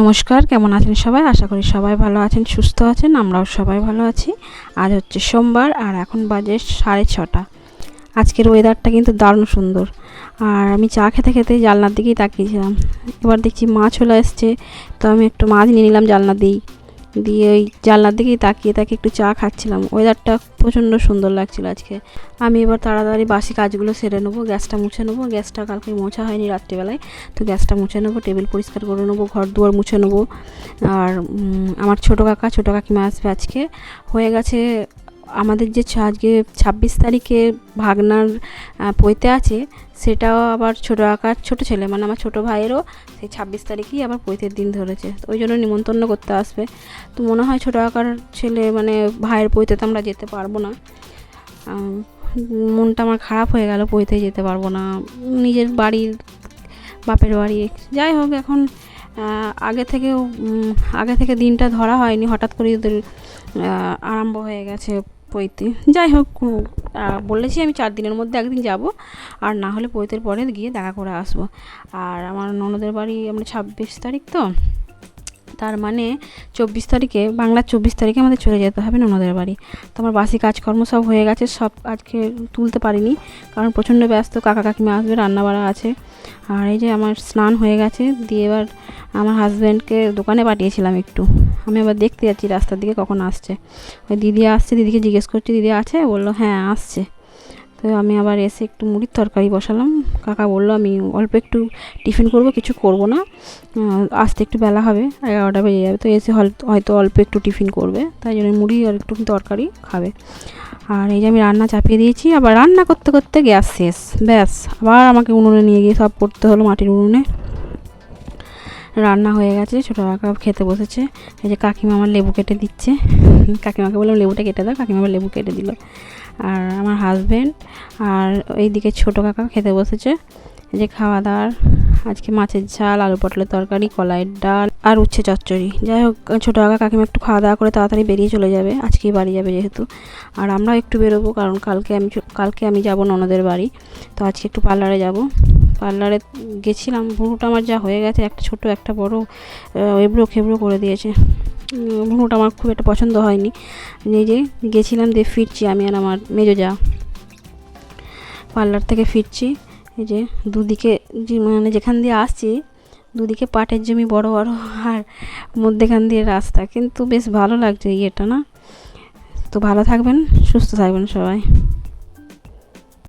নমস্কার, কেমন আছেন সবাই? আশা করি সবাই ভালো আছেন, সুস্থ আছেন, আমরাও সবাই ভালো আছি। আজ হচ্ছে সোমবার আর এখন বাজে সাড়ে ছটা। আজকের ওয়েদারটা কিন্তু দারুণ সুন্দর। আর আমি চা খেতে খেতে জালনার দিকেই তাকিয়েছিলাম। এবার দেখছি মাছ চলে এসছে, তো আমি একটু মাছ নিয়ে নিলাম জালনা দিয়েই। দিয়ে ওই জানলার দিকেই তাকিয়ে তাকিয়ে একটু চা খাচ্ছিলাম। ওয়েদারটা প্রচণ্ড সুন্দর লাগছিল আজকে। আমি এবার তাড়াতাড়ি বাসি কাজগুলো সেরে নেব, গ্যাসটা মুছে নেব। গ্যাসটা কালকে মোছা হয়নি রাত্রিবেলায়, তো গ্যাসটা মুছে নেব, টেবিল পরিষ্কার করে নেব ঘর দুয়ার মুছে নেব। আর আমার ছোটো কাকা, ছোটো কাকিমা আসবে আজকে। হয়ে গেছে আমাদের যে আজকে ছাব্বিশ তারিখে ভাগনার পৈতে আছে, সেটাও আবার ছোটো কাকার ছোটো ছেলে মানে আমার ছোটো ভাইয়েরও সেই ছাব্বিশ তারিখেই আবার পৈতের দিন ধরেছে। তো ওই জন্য নিমন্ত্রণ করতে আসবে। তো মনে হয় ছোটো কাকার ছেলে মানে ভাইয়ের পৈতে তো আমরা যেতে পারব না। মনটা আমার খারাপ হয়ে গেল, পৈতে যেতে পারব না। নিজের বাড়ির বাপের বাড়ি, যাই হোক এখন আগে থেকে আগে থেকে দিনটা ধরা হয়নি। হঠাৎ করে আরম্ভ হয়ে গেছে পৈতে। যাই হোক বলেছি আমি চার দিনের মধ্যে একদিন যাব, আর না হলে পৈতের পরে গিয়ে দেখা করে আসব। আর আমার ননদের বাড়ি আমরা ছাব্বিশ তারিখ তো, তার মানে চব্বিশ তারিখে, বাংলার চব্বিশ তারিখে আমাদের চলে যেতে হবে ননদের বাড়ি। তো আমার বাসি কাজকর্ম সব হয়ে গেছে, সব আজকে তুলতে পারিনি, কারণ প্রচণ্ড ব্যস্ত, কাকা কাকিমা আসবে, রান্নাবাড়া আছে। আর এই যে আমার স্নান হয়ে গেছে, দিয়ে এবার আমার হাজব্যান্ডকে দোকানে পাঠিয়েছিলাম একটু। আমি আবার দেখতে যাচ্ছি, রাস্তার দিকে কখন আসছে। ওই দিদি আসছে, দিদিকে জিজ্ঞেস করছি, দিদি আছে? বলল হ্যাঁ আসছে। তো আমি আবার এসে একটু মুড়ির তরকারি বসালাম। কাকা বলল, আমি অল্প একটু টিফিন করব, কিছু করব না। আসতে একটু বেলা হবে, এগারোটা বেজে যাবে। তো এসে হয়তো অল্প একটু টিফিন করবে, তাই জন্য মুড়ি আর একটু তরকারি খাবে। আর এই যে আমি রান্না চাপিয়ে দিয়েছি, আবার রান্না করতে করতে গ্যাস শেষ, ব্যাস। আবার আমাকে উনুনে নিয়ে গিয়ে সব করতে হলো, মাটির উনুনে। রান্না হয়ে গেছে, ছোটো কাকা খেতে বসেছে। এই যে কাকিমা আমার লেবু কেটে দিচ্ছে। কাকিমাকে বললাম, লেবুটা কেটে দাও। কাকিমা লেবু কেটে দিল। আর আমার হাজব্যান্ড আর এইদিকে ছোটো কাকা খেতে বসেছে। এই যে খাওয়া দাওয়ার, আজকে মাছের ঝাল, আলু পটলের তরকারি, কলাইয়ের ডাল আর উচ্ছে চচ্চড়ি। যাই হোক, ছোটো কাকা, কাকিমা একটু খাওয়া দাওয়া করে তাড়াতাড়ি বেরিয়ে চলে যাবে। আজকেই বাড়ি যাবে যেহেতু। আর আমরাও একটু বেরোবো, কারণ কালকে আমি কালকে আমি যাব ননদের বাড়ি। তো আজকে একটু পার্লারে যাব। পার্লারে গেছিলাম ভুরুটা আমার যা হয়ে গেছে, একটা ছোট, একটা বড় এবড়ো খেবড়ো করে দিয়েছে। ভুরুটা আমার খুব একটা পছন্দ হয়নি। যে গেছিলাম দিয়ে ফিরছি আমি আর আমার মেজো যা। পার্লার থেকে ফিরছি, এই যে দুদিকে মানে যেখান দিয়ে আসছি, দুদিকে পাটের জমি বড় বড় আর মধ্যেখান দিয়ে রাস্তা। কিন্তু বেশ ভালো লাগছে ইয়েটা, না? তো ভালো থাকবেন, সুস্থ থাকবেন সবাই।